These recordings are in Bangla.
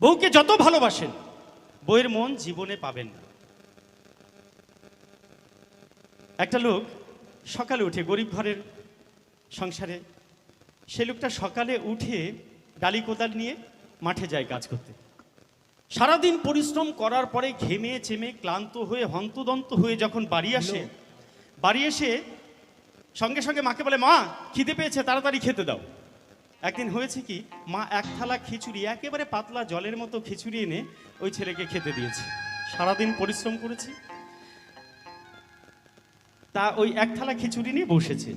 বউকে যত ভালোবাসেন বউয়ের মন জীবনে পাবেন না। একটা লোক সকালে উঠে গরিব ঘরের সংসারে সে লোকটা সকালে উঠে ডালি কোদাল নিয়ে মাঠে যায় কাজ করতে। সারাদিন পরিশ্রম করার পরে ঘেমে চেমে ক্লান্ত হয়ে হন্তদন্ত হয়ে যখন বাড়ি আসে বাড়ি এসে সঙ্গে সঙ্গে মাকে বলে মা খিদে পেয়েছে তাড়াতাড়ি খেতে দাও। একদিন হয়েছে কি, মা এক থালা খিচুড়ি, একেবারে পাতলা জলের মতো খিচুড়ি এনে ওই ছেলেকে খেতে দিয়েছে। সারাদিন পরিশ্রম করেছি। তা ওই এক থালা খিচুড়ি নিয়ে বসেছে।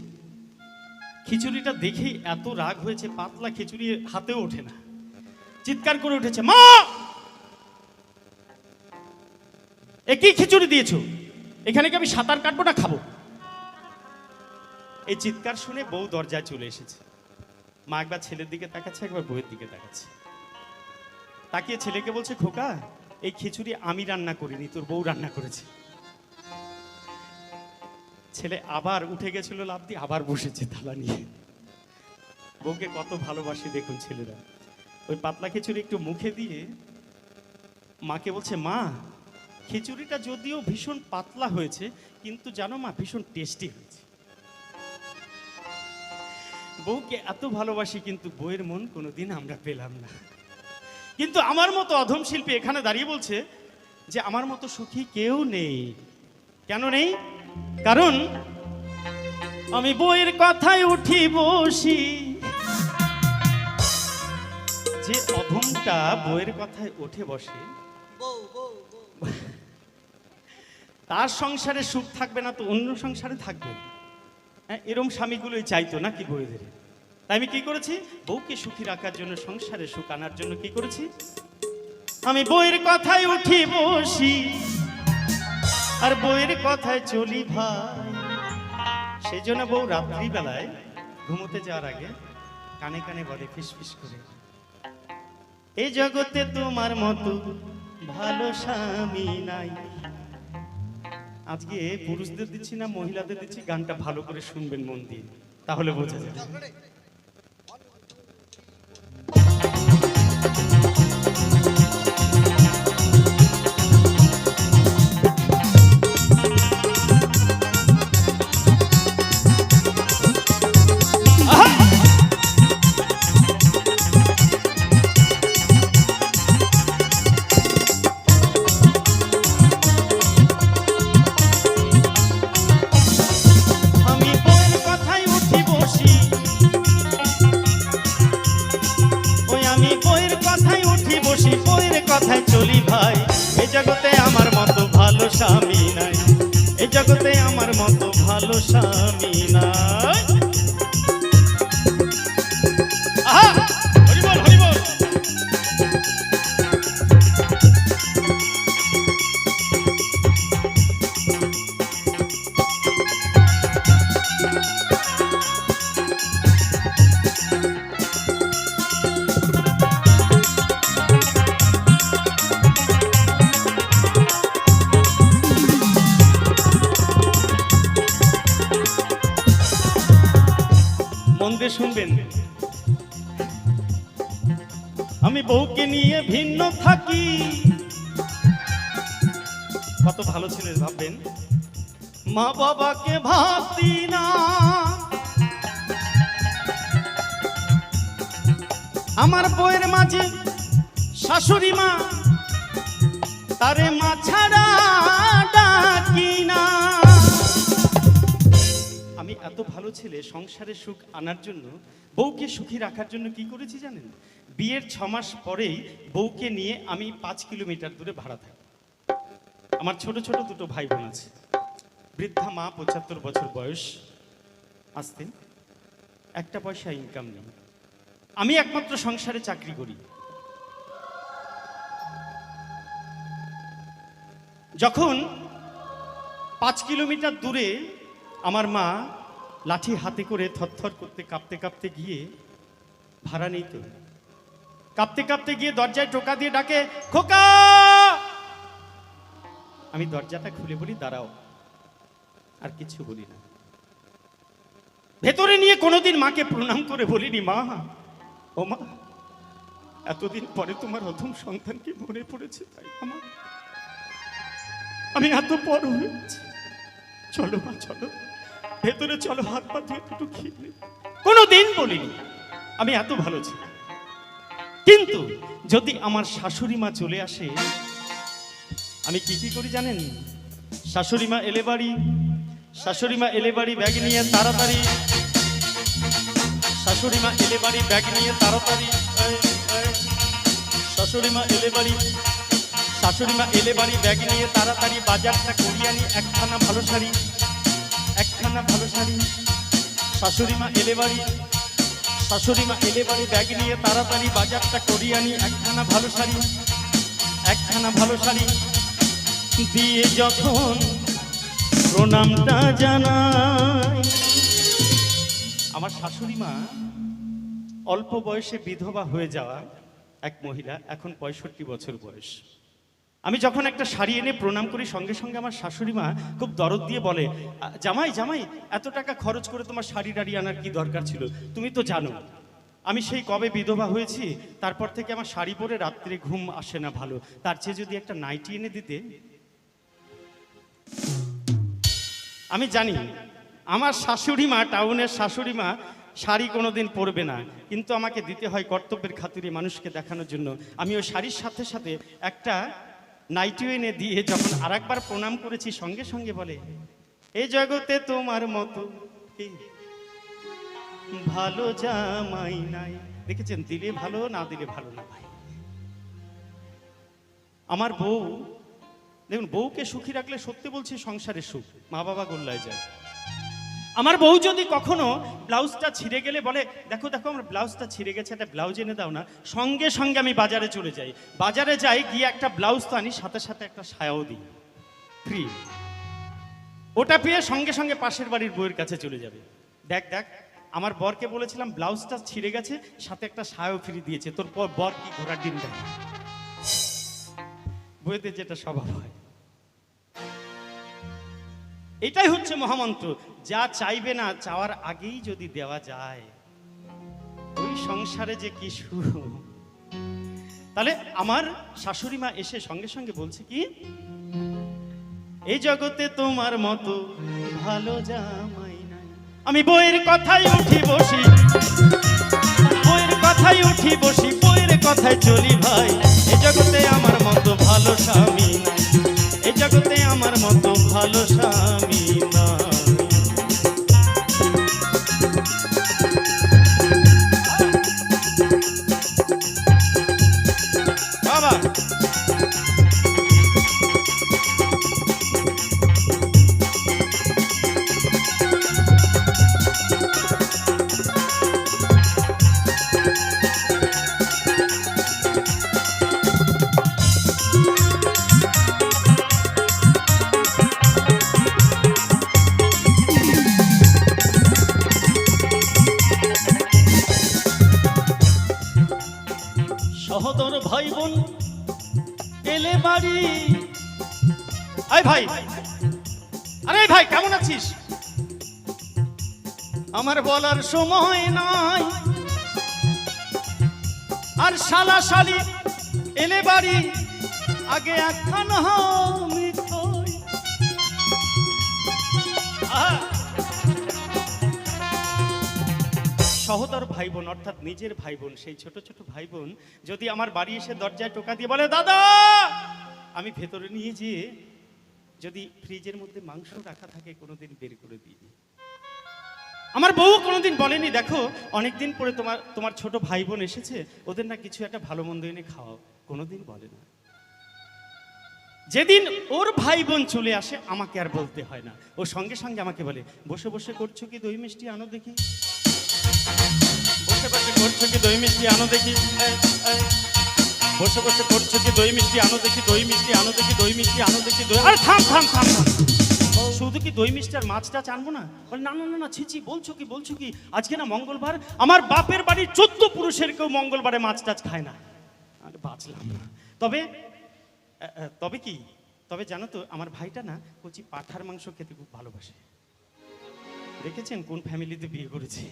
খিচুড়িটা দেখেই এত রাগ হয়েছে, পাতলা খিচুড়ি হাতেও ওঠে না। চিৎকার করে উঠেছে, মা! এ কি খিচুড়ি দিয়েছ? এখানে কি আমি সাঁতার কাটবো না খাব? এই চিৎকার শুনে বউ দরজায় চলে এসেছে। মা একবার ছেলের দিকে তাকাচ্ছে, একবার বউয়ের দিকে তাকাচ্ছে। তাকিয়ে ছেলেকে বলছে, খোকা, এই খিচুড়ি আমি রান্না করিনি, তোর বউ রান্না করেছে। ছেলে আবার উঠে গেছিল লাভ দিয়ে, আবার বসেছে থালা নিয়ে। বউকে কত ভালোবাসি দেখুন ছেলেরা। ওই পাতলা খিচুড়ি একটু মুখে দিয়ে মাকে বলছে, মা, খিচুড়িটা যদিও ভীষণ পাতলা হয়েছে, কিন্তু জানো মা, ভীষণ টেস্টি হয়েছে। বউকে এত ভালোবাসি কিন্তু বইয়ের মন কোনোদিন আমরা পেলাম না। কিন্তু আমার মতো অধম শিল্পী এখানে দাঁড়িয়ে বলছে যে আমার মতো সুখী কেউ নেই। কেন নেই? কারণ আমি বইয়ের কথায় উঠি বসি। যে অধমটা বইয়ের কথায় উঠে বসে তার সংসারে সুখ থাকবে না তো অন্য সংসারে থাকবে? হ্যাঁ এরম স্বামীগুলোই চাইতো না কি বইদের তাই আমি কি করেছি? বউকে সুখী রাখার জন্য, সংসারে সুখ আনার জন্য কি করেছি? আমি বইয়ের কথায় উঠি বসি, আর বইয়ের কথায় চলি ভাই। সেই জন্য বউ রাত্রিবেলায় ঘুমোতে যাওয়ার আগে কানে কানে বলে ফিস ফিস করে এই জগতে তোমার মতো ভালো স্বামী নাই। আজকে পুরুষদের দিচ্ছি না, মহিলাদের দিচ্ছি, গানটা ভালো করে শুনবেন মন দিয়ে, তাহলে বোঝা যাবে। চলি ভাই। এ জগতে আমার মতো ভালো স্বামী নাই। এ জগতে আমার মতো ভালো স্বামী নাই। শুনবেন। আমি বউকে নিয়ে ভিন্ন থাকি। কত ভালো ছেলে ভাববেন। মা বাবাকে ভাবতি না। আমার বইয়ের মাঝে শাশুড়ি মা, তারে মা ছাড়া ডাকি আমি এত ভালো ছেলে, সংসারে সুখ আনার জন্য বউকে সুখী রাখার জন্য কি করেছি জানেন? বিয়ের ছ মাস পরেই বউকে নিয়ে আমি পাঁচ কিলোমিটার দূরে ভাড়া থাকি। আমার ছোট ছোট দুটো ভাই বোন আছে। বৃদ্ধা মা, পঁচাত্তর বছর বয়স। আসতে একটা পয়সা ইনকাম নেই। আমি একমাত্র সংসারে চাকরি করি। যখন পাঁচ কিলোমিটার দূরে আমার মা লাঠি হাতে করে থরথর করতে, কাঁপতে কাঁপতে গিয়ে ভাড়া নেই তো কাঁপতে কাঁপতে গিয়ে দরজায় টোকা দিয়ে ডাকে, খোকা! আমি দরজাটা খুলে বলি, দাঁড়াও, আর কিছু বলি না। ভেতরে নিয়ে কোনোদিন মাকে প্রণাম করে বলিনি, মা, ও মা, এতদিন পরে তোমার অধম সন্তানকে মনে পড়েছে তাই আমার আমি এত বড় হয়েছি। চলো মা, চলো। ভেতরে চলো, হাত পা ধুয়ে দুটো খেলে কোনো দিন বলিনি, আমি এত ভালো ছিলাম। কিন্তু যদি আমার শাশুড়ি মা চলে আসে, আমি কি কি করি জানেন? শাশুড়ি মা এলে বাড়ি, শাশুড়ি মা এলে বাড়ি ব্যাগ নিয়ে তাড়াতাড়ি। শাশুড়ি মা এলে বাড়ি ব্যাগ নিয়ে তাড়াতাড়ি। শাশুড়ি মা এলে বাড়ি, শাশুড়ি মা এলে বাড়ি ব্যাগ নিয়ে তাড়াতাড়ি বাজারটা করিয়ে আনি একখানা ভালো শাড়ি। একখানা ভালো শাড়ি। শাশুড়ি মা এলে বাড়ি। শাশুড়ি মা এলে বাড়ি, ব্যাগ নিয়ে তাড়াতাড়ি বাজারটা করিয়ে আনি। একখানা ভালো শাড়ি, একখানা ভালো শাড়ি। দিয়ে যখন প্রণামটা জানাই, আমার শাশুড়ি মা অল্প বয়সে বিধবা হয়ে যাওয়া এক মহিলা, এখন পঁয়ষট্টি বছর বয়স। আমি যখন একটা শাড়ি এনে প্রণাম করি, সঙ্গে সঙ্গে আমার শাশুড়ি মা খুব দরদ দিয়ে বলে জামাই জামাই, এত টাকা খরচ করে তোমার শাড়ি টাড়ি আনার কি দরকার ছিল? তুমি তো জানো। আমি সেই কবে বিধবা হয়েছি, তারপর থেকে আমার শাড়ি পরে রাত্রে ঘুম আসে না ভালো। তার চেয়ে যদি একটা নাইটি এনে দিতে? আমি জানি, আমার শাশুড়ি মা, টাউনের শাশুড়ি মা, শাড়ি কোনোদিন পরবে না। কিন্তু আমাকে দিতে হয় কর্তব্যের খাতিরে মানুষকে দেখানোর জন্য। আমি ওই শাড়ির সাথে সাথে একটা নাইটিও এনে দিয়ে যখন আরেকবার প্রণাম করেছি, সঙ্গে সঙ্গে বলে এই জগতে তোমার মতো ভালো জামাই নাই। দেখেছেন, দিলে ভালো, না দিলে ভালো না ভাই। আমার বউ, দেখুন, বউকে সুখী রাখলে সত্যি বলছি সংসারে সুখ মা বাবা গোল্লায় যায়। আমার বউ যদি কখনো ব্লাউজটা ছিঁড়ে গেলে বলে, দেখো দেখো, আমার ব্লাউজটা ছিঁড়ে গেছে, একটা ব্লাউজ এনে দাও না। সঙ্গে সঙ্গে আমি বাজারে চলে যাই। বাজারে যাই, গিয়ে একটা ব্লাউজ তো আনি, সাথে সাথে একটা সায়াও দিই। ফ্রি ওটা পেয়ে সঙ্গে সঙ্গে পাশের বাড়ির বউয়ের কাছে চলে যাবে। দেখ দেখ, আমার বরকে বলেছিলাম, ব্লাউজটা ছিঁড়ে গেছে, সাথে একটা সায়াও ফ্রি দিয়েছে। তোর বর কি ঘোড়ার ডিম দেয়? বইয়েদের যেটা স্বভাব হয়। এটাই হচ্ছে মহামন্ত্র। যা চাইবে না, চাওয়ার আগেই যদি দেওয়া যায়। ওই সংসারে যে কি সুখ। তাহলে আমার শাশুড়ি মা এসে সঙ্গে সঙ্গে বলছে কি? এই জগতে তোমার মতো ভালো জামাই নাই। আমি বইয়ের কথাই উঠি বসি। বইয়ের কথাই উঠি বসি, বইয়ের কথাই চলি ভাই। এই জগতে আমার মতো ভালো স্বামী নাই। এই জগতে আমার মতো ভালো স্বামী। ভাই। আরে ভাই, কেমন আছিস? আমার বলার সময় নাই। আর শালা শালি, এলে বাড়ি, আগে একখান সহদর ভাই বোন অর্থাৎ নিজের ভাই বোন সেই ছোট ছোট ভাই বোন যদি আমার বাড়ি এসে দরজায় টোকা দিয়ে বলে, দাদা, আমি ভেতরে নিয়ে যেয়ে যদি ফ্রিজের মধ্যে মাংস রাখা থাকে, কোনোদিন বের করে দিই আমার বউ কোনোদিন বলেনি, দেখো, অনেকদিন পরে তোমার তোমার ছোট ভাই বোন এসেছে, ওদের না কিছু একটা ভালো মন্দ এনে খাওয়াও। কোনোদিন বলে না। যেদিন ওর ভাই বোন চলে আসে, আমাকে আর বলতে হয় না। ও সঙ্গে সঙ্গে আমাকে বলে, বসে বসে করছ কি দই মিষ্টি আনো দেখি? বসে বসে করছ কি দই মিষ্টি আনো দেখি। বসে বসে করছ কি দই মিষ্টি, আনো দেখি দই মিষ্টি, আনো দেখি দই মিষ্টি, আনো দেখি দই আরে থাম থাম থাম শুধু কি দই মিষ্টি আর মাছটা আনব না? বলে, না না না ছিছি বলছো কি বলছো কি? আজকে না মঙ্গলবার। আমার বাপের বাড়ির চোদ্দ পুরুষের কেউ মঙ্গলবারে মাছ টাছ খায় না। আরে বাঁচলাম না। তবে তবে কি? তবে জানো তো, আমার ভাইটা না কচি পাঠার মাংস খেতে খুব ভালোবাসে। দেখেছেন কোন ফ্যামিলিতে বিয়ে করেছে?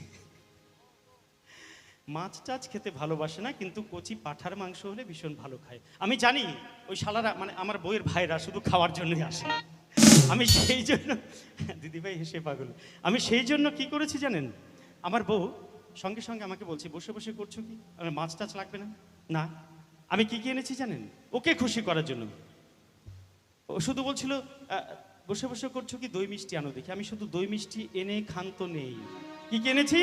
মাছ টাছ খেতে ভালোবাসে না, কিন্তু কচি পাঠার মাংস হলে ভীষণ ভালো খায়। আমি জানি ওই শালারা মানে আমার বইয়ের ভাইরা শুধু খাওয়ার জন্যই আসে। আমি সেই জন্য দিদিভাই হেসে পাগল। আমি সেই জন্য কি করেছি জানেন? আমার বউ সঙ্গে সঙ্গে আমাকে বলছে, বসে বসে করছ কি? আমার মাছ টাছ লাগবে না? না। আমি কি কি এনেছি জানেন? ওকে খুশি করার জন্য। ও শুধু বলছিল বসে বসে করছ কি? দই মিষ্টি আনো দেখি। আমি শুধু দই মিষ্টি এনে ক্ষান্ত নেই। কি কি এনেছি?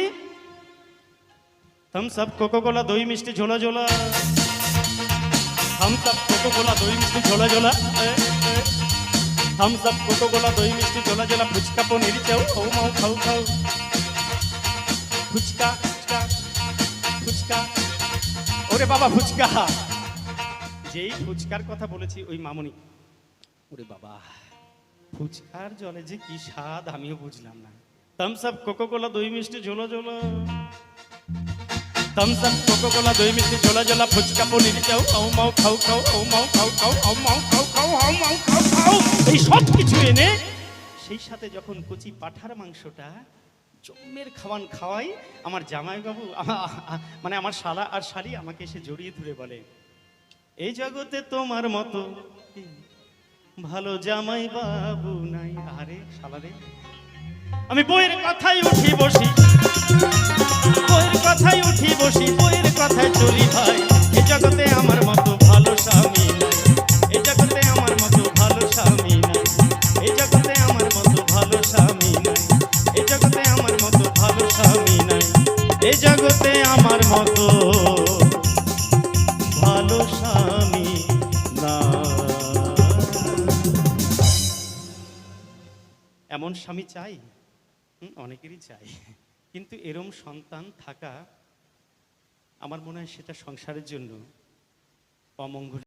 থামস আপ কোকো কোলা দই মিষ্টি ঝোলা ঝোলা থামস আপ কোকো কোলা দই মিষ্টি ঝোলা ঝোলা থামস আপ কোকো কোলা দই মিষ্টি ঝোলা ঝোলা ফুচকা পনির চাও খাও মাও খাও খাও ফুচকা ফুচকা ফুচকা ওরে বাবা ফুচকা যেই ফুচকার কথা বলেছি ওই মামুনি ওরে বাবা ফুচকার জলে যে কি স্বাদ আমিও বুঝলাম না থামস আপ কোকো কোলা দই মিষ্টি ঝোলা ঝোলা থামস আপ কোকো দই মিষ্টি ঝোলা ঝোলা, ফুচকা, পনির চাও খাও মাও খাও খাও খাও মাও খাও খাও খাও মাও খাও খাও খাও মাও খাও খাও এই সব কিছু এনে সেই সাথে যখন কচি পাঠার মাংসটা জম্মের খাওয়ান খাওয়াই, আমার জামাইবাবু মানে আমার শালা আর শালি আমাকে এসে জড়িয়ে ধরে বলে এই জগতে তোমার মতো ভালো জামাই বাবু নাই। আরে শালারে আমি বইয়ের কথাই উঠি বসি। বইয়ের কথাই উঠি বসি, বইয়ের কথায় চলি ভাই। এ জগতে আমার মতো ভালো স্বামী এ জগতে আমার মতো ভালো স্বামী এমন স্বামী চাই? অনেকেরই চাই। কিন্তু এরম সন্তান থাকা আমার মনে হয় সেটা সংসারের জন্য অমঙ্গল